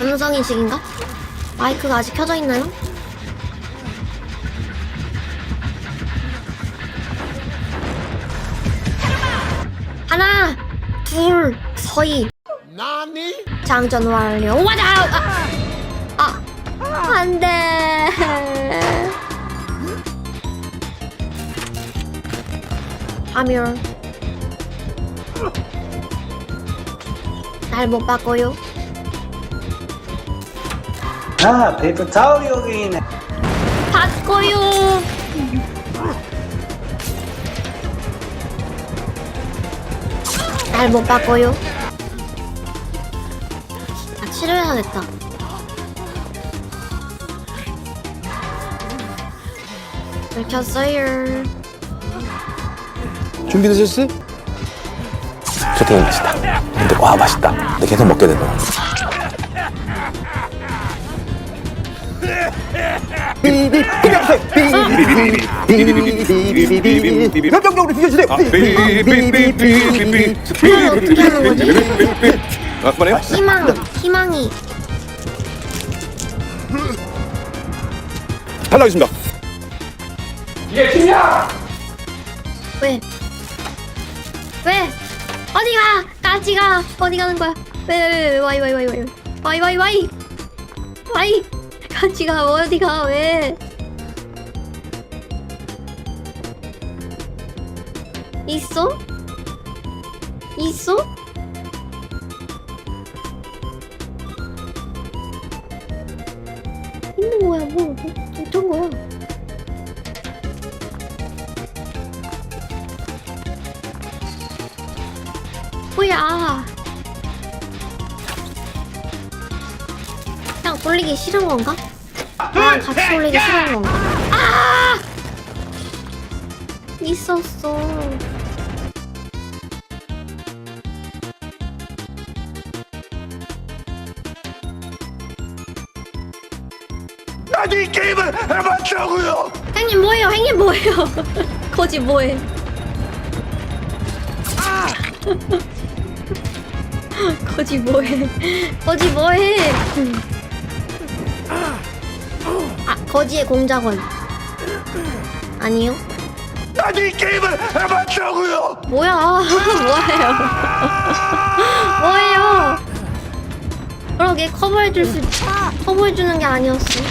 음성 인식인가? 마이크가 아직 켜져 있나요? 하나, 둘, 서희. 장전 완료. 와자! 아, 아, 안 돼. 파멸. 날 못 바꿔요. 아, 페이퍼 타올이 여기 있네. 바꿔요. 날 못 바꿔요. 아, 치료해야겠다. 들켰어요. 준비되셨어요? 소팅이 맛있다. 근데 와 맛있다. 근데 계속 먹게 되더라. 협력적으로 비켜주세요. 아, 그만해요? 희망, 희망이. 탈락했습니다. 왜? 왜? 어디 가? 같이 가. 어디 가는 거야? 왜, 왜, 왜, 왜, 와이, 와이, 와이, 와이. 와이, 와이, 와이. 와이. 같이 가. 어디 가? 왜? 있어? 있어? 뭐야? 그냥 돌리기 싫은 건가? 나랑 같이 돌리기 싫은 건가? 아! 있었어. 아니 게임을 해봤다고요. 행님 뭐예요? 행님 뭐예요? 거지 뭐해? 거지 뭐해? 거지 뭐해? 아 거지의 공작원 아니요? 아니 게임을 해봤다고요. 뭐야? 뭐예요? 뭐예요? 그러게 커버해줄 수 커버해주는 게 아니었어.